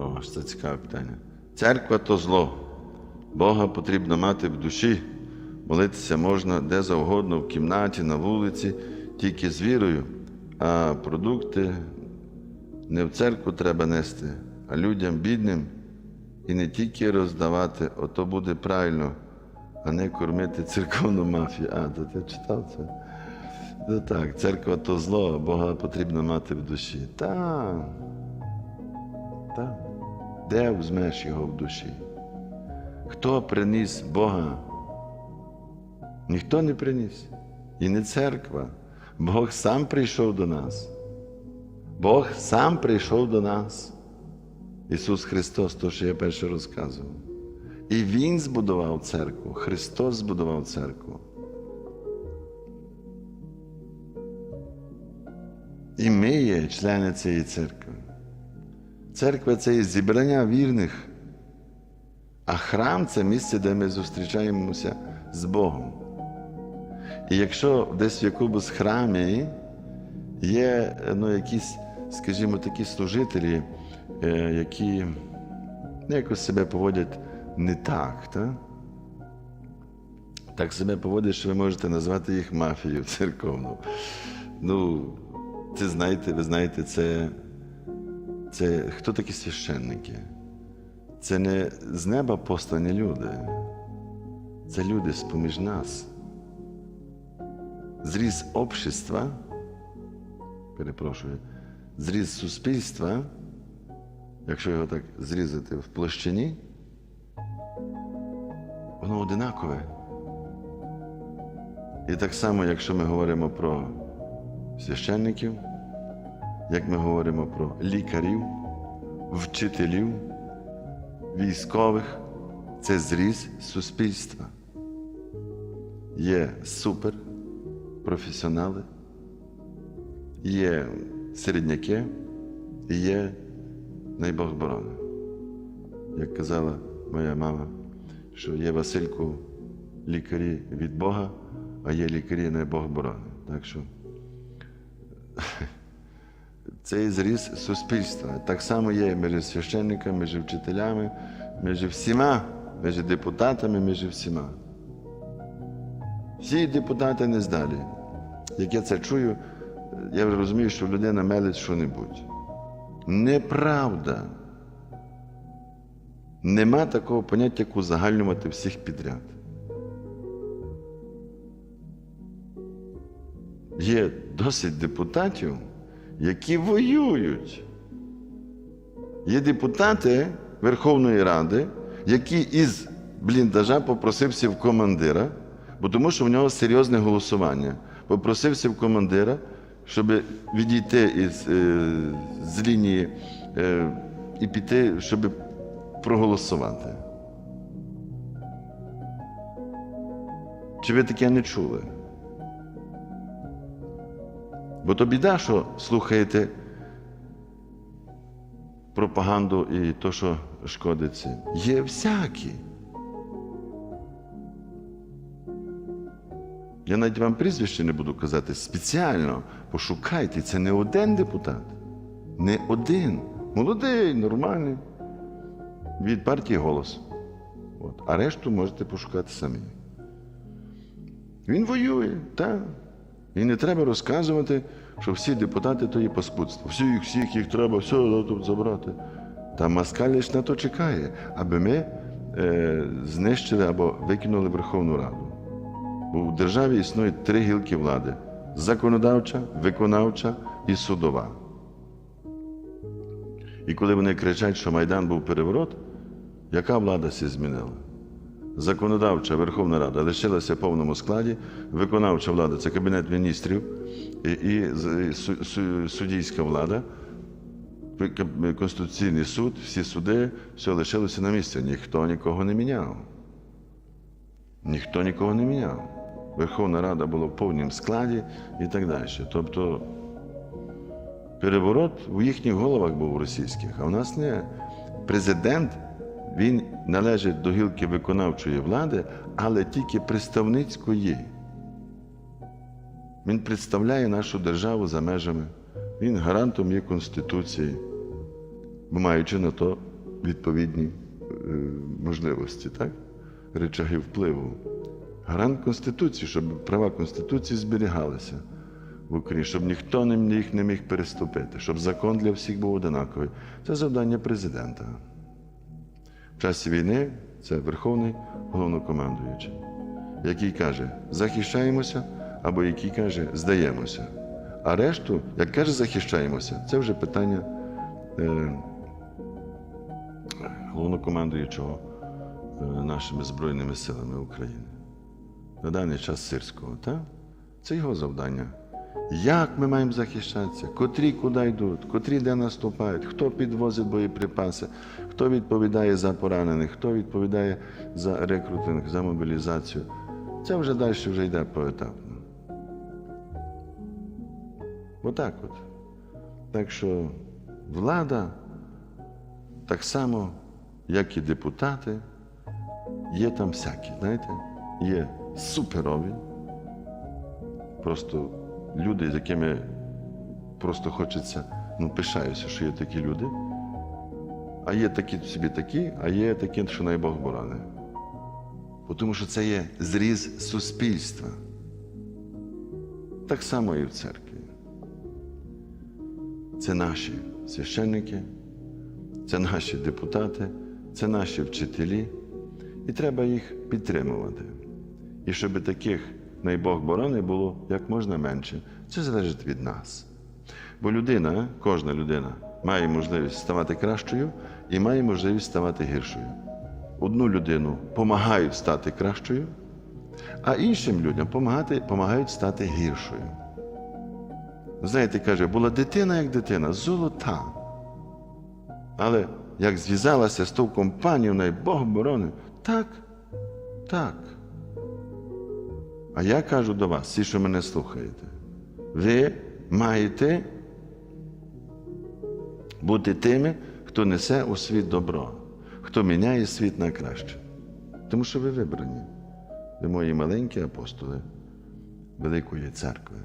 О, це цікаве питання. Церква то зло. Бога потрібно мати в душі. Молитися можна де завгодно, в кімнаті, на вулиці, тільки з вірою, а продукти не в церкву треба нести, а людям бідним і не тільки роздавати, ото буде правильно, а не кормити церковну мафію. А, то ти читав це? Ну так, церква то зло, Бога потрібно мати в душі. Так. Так. Де візьмеш його в душі? Хто приніс Бога? Ніхто не приніс. І не церква. Бог сам прийшов до нас. Бог сам прийшов до нас. Ісус Христос, то, що я перше розказував. І Він збудував церкву, Христос збудував церкву. І ми є члени цієї церкви. Церква це є зібрання вірних, а храм це місце, де ми зустрічаємося з Богом. І якщо десь в якомусь храмі є ну, якісь, скажімо, такі служителі, е, які ну, якось себе поводять не так, так? так себе поводять, що ви можете назвати їх мафією церковну. Ну, це знаєте, ви знаєте, це, це хто такі священники? Це не з неба послані люди. Це люди з-поміж нас. Зріз общества, перепрошую, зріз суспільства, якщо його так зрізати в площині, воно одинакове. І так само, якщо ми говоримо про священників, як ми говоримо про лікарів, вчителів, військових, це зріз суспільства. Є супер професіонали, є середняки і є найбог борони. Як казала моя мама, що є Васильку лікарі від Бога, а є лікарі не Бог борони. Так що цей зріз суспільства. Так само є між священниками, між вчителями, між всіма, між депутатами, між всіма. Всі депутати не здалі. Як я це чую, я вже розумію, що людина мелить що-небудь. Неправда. Нема такого поняття, як узагальнювати всіх підряд. Є досить депутатів, які воюють. Є депутати Верховної Ради, які із бліндажа попросився в командира, бо тому що в нього серйозне голосування. Попросився в командира, щоб відійти із, е, з лінії е, і піти, щоб проголосувати. Чи ви таке не чули? Бо то біда, що слухаєте пропаганду і то, що шкодиться. Є всякі. Я навіть вам прізвище не буду казати спеціально. Пошукайте, це не один депутат. Не один. Молодий, нормальний. Від партії голос. От. А решту можете пошукати самі. Він воює, так. І не треба розказувати, що всі депутати то є паскудство. Всіх, всіх їх треба, все тут забрати. Та лише на то чекає, аби ми е, знищили або викинули Верховну Раду. Бо в державі існує три гілки влади: законодавча, виконавча і судова. І коли вони кричать, що Майдан був переворот, яка влада сі змінила? Законодавча Верховна Рада лишилася в повному складі, виконавча влада це Кабінет міністрів і, і су- су- суддійська влада, Конституційний суд, всі суди, все лишилося на місці. Ніхто нікого не міняв. Ніхто нікого не міняв. Верховна Рада була в повному складі і так далі. Тобто переворот у їхніх головах був російських, а у нас не. Президент він належить до гілки виконавчої влади, але тільки представницької. Він представляє нашу державу за межами. Він гарантом є Конституції, маючи на то відповідні е, можливості, так? речаги впливу. Гарант Конституції, щоб права Конституції зберігалися в Україні, щоб ніхто їх не міг переступити, щоб закон для всіх був одинаковий. Це завдання президента. В часі війни це Верховний головнокомандуючий, який каже, захищаємося, або який каже, здаємося. А решту, як каже, захищаємося, це вже питання е, головнокомандуючого е, нашими Збройними силами України. На даний час сирського, так? Це його завдання. Як ми маємо захищатися? Котрі куди йдуть, котрі де наступають, хто підвозить боєприпаси, хто відповідає за поранених, хто відповідає за рекрутинг, за мобілізацію. Це вже далі вже йде поетапно. Отак от. Так що влада, так само, як і депутати, є там всякі, знаєте, є суперові, просто люди, з якими просто хочеться, ну, пишаюся, що є такі люди. А є такі собі такі, а є такі, що най Бог борони. Бо Тому що це є зріз суспільства. Так само і в церкві. Це наші священники, це наші депутати, це наші вчителі. І треба їх підтримувати. І щоб таких най Бог борони було як можна менше. Це залежить від нас. Бо людина, кожна людина, має можливість ставати кращою і має можливість ставати гіршою. Одну людину допомагають стати кращою, а іншим людям помагати, помагають стати гіршою. Знаєте, каже, була дитина як дитина, золота. Але як зв'язалася з ту компанією, най Бог боронив, так, так. А я кажу до вас, всі, що мене слухаєте, ви маєте бути тими, хто несе у світ добро, хто міняє світ на краще. Тому що ви вибрані. Ви мої маленькі апостоли Великої церкви.